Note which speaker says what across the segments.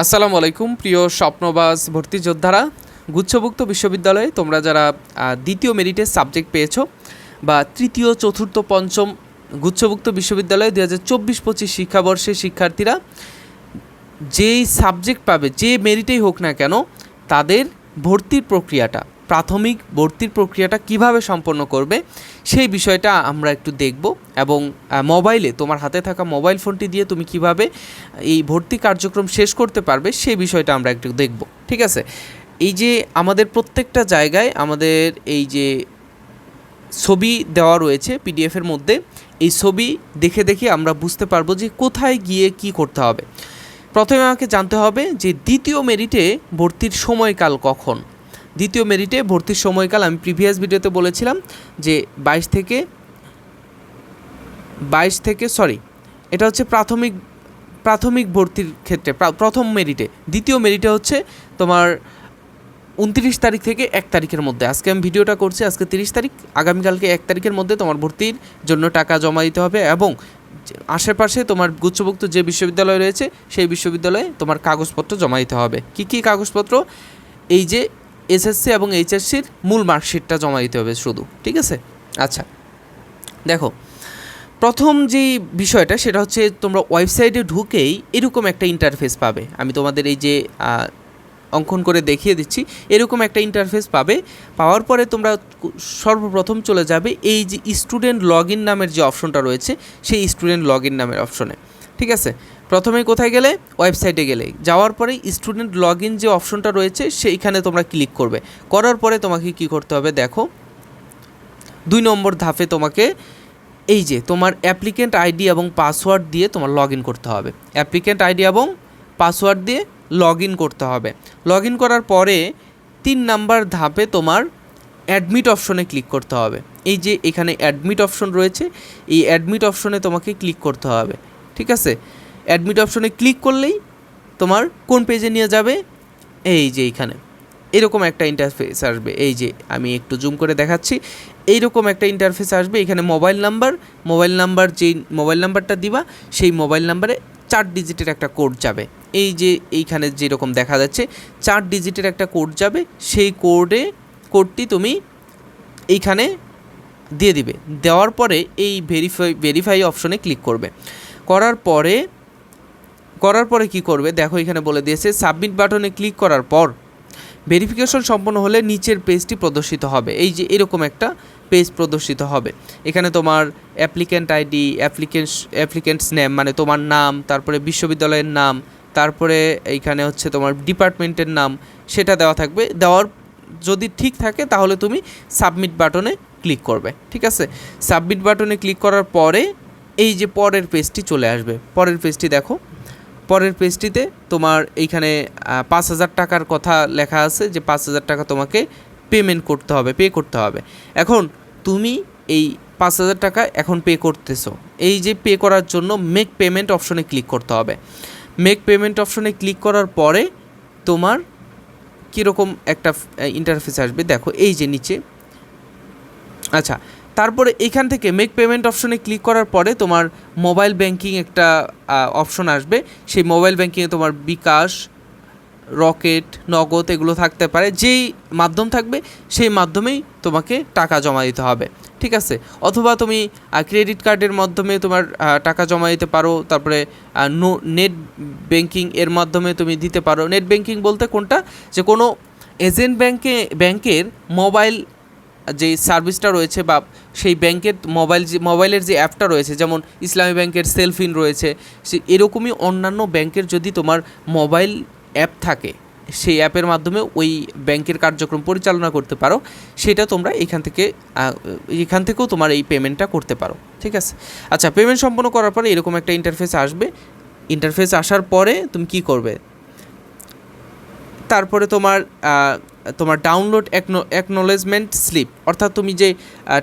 Speaker 1: আসসালামু আলাইকুম, প্রিয় স্বপ্নবাস ভর্তি যোদ্ধারা। গুচ্ছভুক্ত বিশ্ববিদ্যালয়ে তোমরা যারা দ্বিতীয় মেরিটের সাবজেক্ট পেয়েছ বা তৃতীয়, চতুর্থ, পঞ্চম গুচ্ছভুক্ত বিশ্ববিদ্যালয়ে দু হাজার চব্বিশ, পঁচিশ শিক্ষাবর্ষের শিক্ষার্থীরা যেই সাবজেক্ট পাবে, যে মেরিটেই হোক না কেন, তাদের ভর্তির প্রক্রিয়াটা প্রাথমিক ভর্তির প্রক্রিয়াটা কীভাবে সম্পন্ন করবে, সেই বিষয়টা আমরা একটু দেখব এবং মোবাইলে, তোমার হাতে থাকা মোবাইল ফোনটি দিয়ে তুমি কীভাবে এই ভর্তি কার্যক্রম শেষ করতে পারবে, সেই বিষয়টা আমরা একটু দেখব, ঠিক আছে? এই যে আমাদের প্রত্যেকটা জায়গায় আমাদের এই যে ছবি দেওয়া রয়েছে পিডিএফের মধ্যে, এই ছবি দেখে দেখে আমরা বুঝতে পারব যে কোথায় গিয়ে কি করতে হবে। প্রথমে আমাকে জানতে হবে যে দ্বিতীয় মেরিটে ভর্তির সময়কাল কখন? দ্বিতীয় মেরিটে ভর্তির সময়কাল, আমি প্রিভিয়াস ভিডিওতে বলেছিলাম যে বাইশ থেকে বাইশ থেকে, সরি, এটা হচ্ছে প্রাথমিক প্রাথমিক ভর্তির ক্ষেত্রে প্রথম মেরিটে। দ্বিতীয় মেরিটে হচ্ছে তোমার উনত্রিশ তারিখ থেকে এক তারিখের মধ্যে। আজকে আমি ভিডিওটা করছি, আজকে তিরিশ তারিখ, আগামীকালকে এক তারিখের মধ্যে তোমার ভর্তির জন্য টাকা জমা দিতে হবে এবং আশেপাশে তোমার গুচ্ছভুক্ত যে বিশ্ববিদ্যালয় রয়েছে, সেই বিশ্ববিদ্যালয়ে তোমার কাগজপত্র জমা দিতে হবে। কি কি কাগজপত্র? এই যে এসএসসি এবং এইচএসসির মূল মার্কশিটটা জমা দিতে হবে শুধু, ঠিক আছে? আচ্ছা দেখো, প্রথম যেই বিষয়টা সেটা হচ্ছে তোমরা ওয়েবসাইটে ঢুকেই এরকম একটা ইন্টারফেস পাবে। আমি তোমাদের এই যে অঙ্কন করে দেখিয়ে দিচ্ছি, এরকম একটা ইন্টারফেস পাবে। পাওয়ার পরে তোমরা সর্বপ্রথম চলে যাবে এই যে স্টুডেন্ট লগ ইন নামের যে অপশনটা রয়েছে, সেই স্টুডেন্ট লগ নামের অপশনে ঠিক আছে? প্রথমে কোথায় গেলে? ওয়েবসাইটে গেলে। যাওয়ার পরে স্টুডেন্ট লগ ইন যে অপশনটা রয়েছে, সেইখানে তোমরা ক্লিক করবে। করার পরে তোমাকে কি করতে হবে দেখো। দুই নম্বর ধাপে তোমাকে এই যে তোমার অ্যাপ্লিকেন্ট আইডি এবং পাসওয়ার্ড দিয়ে তোমার লগ ইন করতে হবে। অ্যাপ্লিকেন্ট আইডি এবং পাসওয়ার্ড দিয়ে লগ ইন করতে হবে। লগ ইন করার পরে তিন নাম্বার ধাপে তোমার অ্যাডমিট অপশনে ক্লিক করতে হবে। এই যে এখানে অ্যাডমিট অপশন রয়েছে, এই অ্যাডমিট অপশনে তোমাকে ক্লিক করতে হবে। ঠিক আছে? অ্যাডমিট অপশনে ক্লিক করলেই তোমার কোন পেজে নিয়ে যাবে? এই যে এইখানে। এরকম একটা ইন্টারফেস আসবে। এই যে আমি একটু জুম করে দেখাচ্ছি। এইরকম একটা ইন্টারফেস আসবে। এখানে মোবাইল নাম্বার মোবাইল নাম্বার যেই মোবাইল নাম্বারটা দিবা, সেই মোবাইল নাম্বারে চার ডিজিটের একটা কোড যাবে। এই যে এইখানে যেরকম দেখা যাচ্ছে, চার ডিজিটের একটা কোড যাবে। সেই কোডে কোডটি তুমি এইখানে দিয়ে দিবে। দেওয়ার পরে এই ভেরিফাই ভেরিফাই অপশনে ক্লিক করবে। করার পরে করার পরে কি করবে? দেখো এখানে বলে দিয়েছে সাবমিট বাটনে ক্লিক করার পর ভেরিফিকেশন সম্পন্ন হলে নিচের পেজটি প্রদর্শিত হবে। এই যে এরকম একটা পেজ প্রদর্শিত হবে। এখানে তোমার applicant ID applicants applicants name মানে তোমার নাম, তারপরে বিশ্ববিদ্যালয়ের নাম, তারপরে এইখানে হচ্ছে তোমার ডিপার্টমেন্টের নাম, সেটা দেওয়া থাকবে। দেওয়ার যদি ঠিক থাকে, তাহলে তুমি সাবমিট বাটনে ক্লিক করবে। ঠিক আছে? সাবমিট বাটনে ক্লিক করার পরে এই যে পরের পেজটি চলে আসবে। পরের পেজটি দেখো। পরের পেজটিতে তোমার এইখানে পাঁচ হাজার টাকার কথা লেখা আছে যে পাঁচ হাজার টাকা তোমাকে পেমেন্ট করতে হবে পে করতে হবে। এখন তুমি এই পাঁচ হাজার টাকা এখন পে করতেছো। এই যে পে করার জন্য মেক পেমেন্ট অপশনে ক্লিক করতে হবে। মেক পেমেন্ট অপশনে ক্লিক করার পরে তোমার কীরকম একটা ইন্টারফেস আসবে? দেখো, এই যে নিচে। আচ্ছা তারপরে এখান থেকে মেক পেমেন্ট অপশনে ক্লিক করার পরে তোমার মোবাইল ব্যাংকিং একটা অপশন আসবে। সেই মোবাইল ব্যাংকিংয়ে তোমার বিকাশ, রকেট, নগদ এগুলো থাকতে পারে। যেই মাধ্যম থাকবে, সেই মাধ্যমেই তোমাকে টাকা জমা দিতে হবে। ঠিক আছে? অথবা তুমি ক্রেডিট কার্ডের মাধ্যমে তোমার টাকা জমা দিতে পারো। তারপরে নো নেট ব্যাংকিং এর মাধ্যমে তুমি দিতে পারো। নেট ব্যাংকিং বলতে কোনটা? যে কোনো এজেন্ট ব্যাংকে ব্যাংকের মোবাইল যে সার্ভিসটা রয়েছে বা সেই ব্যাংকের মোবাইল যে, মোবাইলের যে অ্যাপটা রয়েছে, যেমন ইসলামী ব্যাংকের সেলফিন রয়েছে, সে এরকমই অন্যান্য ব্যাংকের যদি তোমার মোবাইল অ্যাপ থাকে, সেই অ্যাপের মাধ্যমে ওই ব্যাংকের কার্যক্রম পরিচালনা করতে পারো, সেটা তোমরা এখান থেকে এখান থেকেও তোমার এই পেমেন্টটা করতে পারো, ঠিক আছে? আচ্ছা পেমেন্ট সম্পন্ন করার পরে এরকম একটা ইন্টারফেস আসবে। ইন্টারফেস আসার পরে তুমি কি করবে? তারপরে তোমার তোমার ডাউনলোড অ্যাকনোলেজমেন্ট স্লিপ অর্থাৎ তুমি যে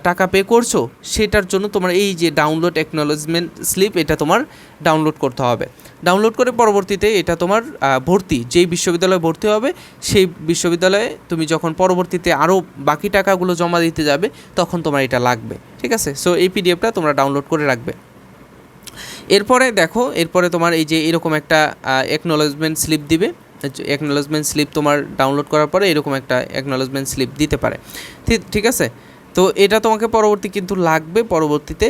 Speaker 1: টাকা পে করছ, সেটার জন্য তোমার এই যে ডাউনলোড অ্যাকনোলেজমেন্ট স্লিপ এটা তোমার ডাউনলোড করতে হবে। ডাউনলোড করে পরবর্তীতে এটা তোমার ভর্তি, যেই বিশ্ববিদ্যালয়ে ভর্তি হবে, সেই বিশ্ববিদ্যালয়ে তুমি যখন পরবর্তীতে আরও বাকি টাকাগুলো জমা দিতে যাবে, তখন তোমার এটা লাগবে, ঠিক আছে? সো এই পিডিএফটা তোমরা ডাউনলোড করে রাখবে। এরপরে দেখো, এরপরে তোমার এই যে এরকম একটা একনোলজমেন্ট স্লিপ দিবে। একনোলজমেন্ট স্লিপ তোমার ডাউনলোড করার পরে এরকম একটা একনোলজমেন্ট স্লিপ দিতে পারে। ঠিক আছে? তো এটা তোমাকে পরবর্তী কিন্তু লাগবে পরবর্তীতে।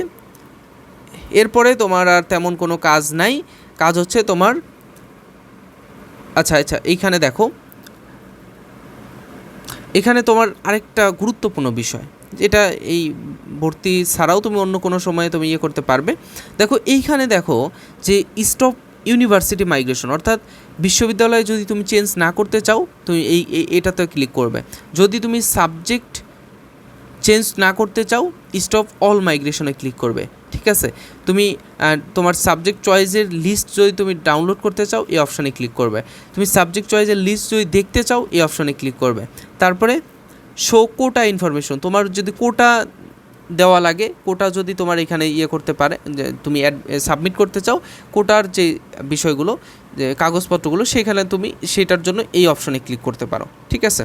Speaker 1: এরপরে তোমার আর তেমন কোনো কাজ নাই। কাজ হচ্ছে তোমার আচ্ছা আচ্ছা এইখানে দেখো। এখানে তোমার আরেকটা গুরুত্বপূর্ণ বিষয়। যেটা এই ভর্তি ছাড়াও তুমি অন্য কোনো সময়ে তুমি ইয়ে করতে পারবে। দেখো, এইখানে দেখো যে স্টপ ইউনিভার্সিটি মাইগ্রেশন অর্থাৎ বিশ্ববিদ্যালয়ে যদি তুমি চেঞ্জ না করতে চাও, তুমি এই এটাতে ক্লিক করবে। যদি তুমি সাবজেক্ট চেঞ্জ না করতে চাও স্টপ অল মাইগ্রেশনে ক্লিক করবে। ঠিক আছে? তুমি তোমার সাবজেক্ট চয়েসের লিস্ট যদি তুমি ডাউনলোড করতে চাও, এই অপশানে ক্লিক করবে। তুমি সাবজেক্ট চয়েসের লিস্ট যদি দেখতে চাও, এই অপশানে ক্লিক করবে। তারপরে শো কোটা ইনফরমেশন তোমার যদি কোটা দেওয়া লাগে। কোটা যদি তোমার এখানে ইয়ে করতে পারে, যে তুমি অ্যাড সাবমিট করতে চাও, কোটার যে বিষয়গুলো, যে কাগজপত্রগুলো, সেখানে তুমি সেটার জন্য এই অপশনে ক্লিক করতে পারো। ঠিক আছে?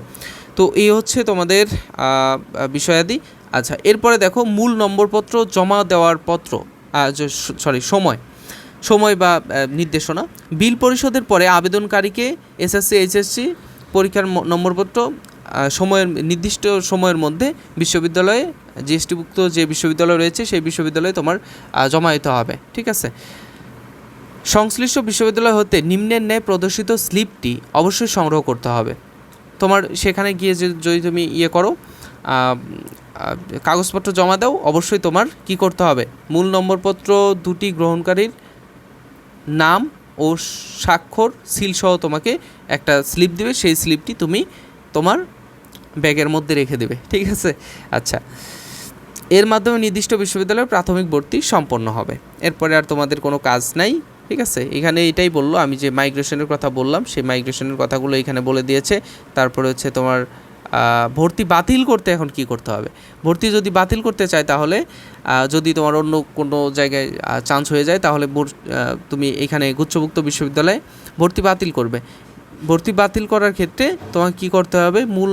Speaker 1: তো এই হচ্ছে তোমাদের বিষয়াদি। আচ্ছা এরপরে দেখো, মূল নম্বরপত্র জমা দেওয়ার পত্র সরি সময়। সময় বা নির্দেশনা। বিল পরিশোধের পরে আবেদনকারীকে এসএসসি, এইচএসসি পরীক্ষার নম্বরপত্র সময়ের, নির্দিষ্ট সময়ের মধ্যে বিশ্ববিদ্যালয়ে জিএসটিভুক্ত যে বিশ্ববিদ্যালয় রয়েছে, সেই বিশ্ববিদ্যালয়ে তোমার জমা দিতে হবে, ঠিক আছে? সংশ্লিষ্ট বিশ্ববিদ্যালয় হতে নিম্নের ন্যায় প্রদর্শিত স্লিপটি অবশ্যই সংগ্রহ করতে হবে। তোমার সেখানে গিয়ে যদি তুমি ইয়ে করো কাগজপত্র জমা দাও, অবশ্যই তোমার কি করতে হবে? মূল নম্বরপত্র দুটি গ্রহণকারীর নাম ও স্বাক্ষর সিলসহ তোমাকে একটা স্লিপ দেবে, সেই স্লিপটি তুমি তোমার ব্যাগের মধ্যে রেখে দেবে, ঠিক আছে? আচ্ছা। এর মাধ্যমে নির্দিষ্ট বিশ্ববিদ্যালয়ে প্রাথমিক ভর্তি সম্পন্ন হবে। এরপরে আর তোমাদের কোনো কাজ নাই, ঠিক আছে? এখানে এটাই বলল, আমি যে মাইগ্রেশনের কথা বললাম, সেই মাইগ্রেশনের কথাগুলো এখানে বলে দিয়েছে। তারপরে হচ্ছে তোমার ভর্তি বাতিল করতে এখন কি করতে হবে? ভর্তি যদি বাতিল করতে চায় তাহলে যদি তোমার অন্য কোনো জায়গায় চান্স হয়ে যায়, তাহলে তুমি এখানে গুচ্ছভুক্ত বিশ্ববিদ্যালয়ে ভর্তি বাতিল করবে। ভর্তি বাতিল করার ক্ষেত্রে তোমাকে কী করতে হবে? মূল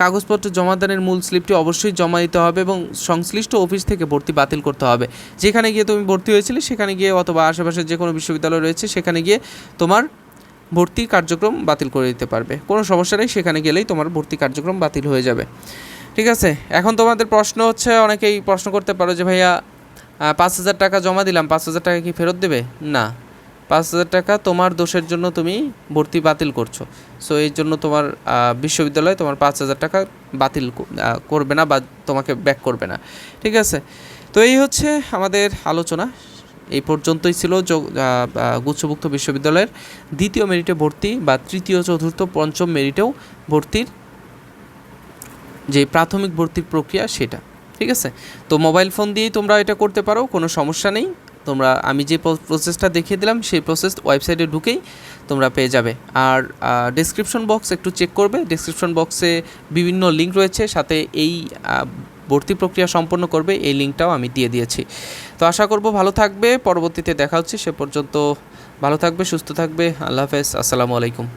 Speaker 1: কাগজপত্র জমাদানের মূল স্লিপটি অবশ্যই জমা দিতে হবে এবং সংশ্লিষ্ট অফিস থেকে ভর্তি বাতিল করতে হবে। যেখানে গিয়ে তুমি ভর্তি হয়েছিলে, সেখানে গিয়ে অথবা আশেপাশে যে কোনো বিশ্ববিদ্যালয় রয়েছে, সেখানে গিয়ে তোমার ভর্তি কার্যক্রম বাতিল করে দিতে পারবে। কোনো সমস্যা নেই, সেখানে গেলেই তোমার ভর্তি কার্যক্রম বাতিল হয়ে যাবে। ঠিক আছে? এখন তোমাদের প্রশ্ন হচ্ছে, অনেকেই প্রশ্ন করতে পারো যে, ভাইয়া পাঁচ হাজার টাকা জমা দিলাম, পাঁচ হাজার টাকা কি ফেরত দেবে? না। পাঁচ হাজার টাকা তোমার দোষের জন্য তুমি ভর্তি বাতিল করছ। সো এই জন্য তোমার বিশ্ববিদ্যালয় তোমার পাঁচ হাজার টাকা বাতিল করবে না বা তোমাকে ব্যাক করবে না। ঠিক আছে? তো এই হচ্ছে আমাদের আলোচনা। এই পর্যন্তই ছিল গুচ্ছভুক্ত বিশ্ববিদ্যালয়ের দ্বিতীয় মেরিটে ভর্তি বা তৃতীয়, চতুর্থ, পঞ্চম মেরিটেও ভর্তির যে প্রাথমিক ভর্তির প্রক্রিয়া সেটা। ঠিক আছে? তো মোবাইল ফোন দিয়েই তোমরা এটা করতে পারো, কোনো সমস্যা নেই। তোমরা, আমি যে প্রসেসটা দেখিয়ে দিলাম, সেই প্রসেস ওয়েবসাইটে ঢুকেই তোমরা পেয়ে যাবে। আর ডেসক্রিপশন বক্স একটু চেক করবে। ডেসক্রিপশন বক্সে বিভিন্ন লিঙ্ক রয়েছে, সাথে এই ভর্তি প্রক্রিয়া সম্পন্ন করবে, এই লিঙ্কটাও আমি দিয়ে দিয়েছি। তো আশা করব ভালো থাকবে, পরবর্তীতে দেখা হচ্ছে, সে পর্যন্ত ভালো থাকবে, সুস্থ থাকবে, আল্লাহ হাফেজ, আসসালামু আলাইকুম।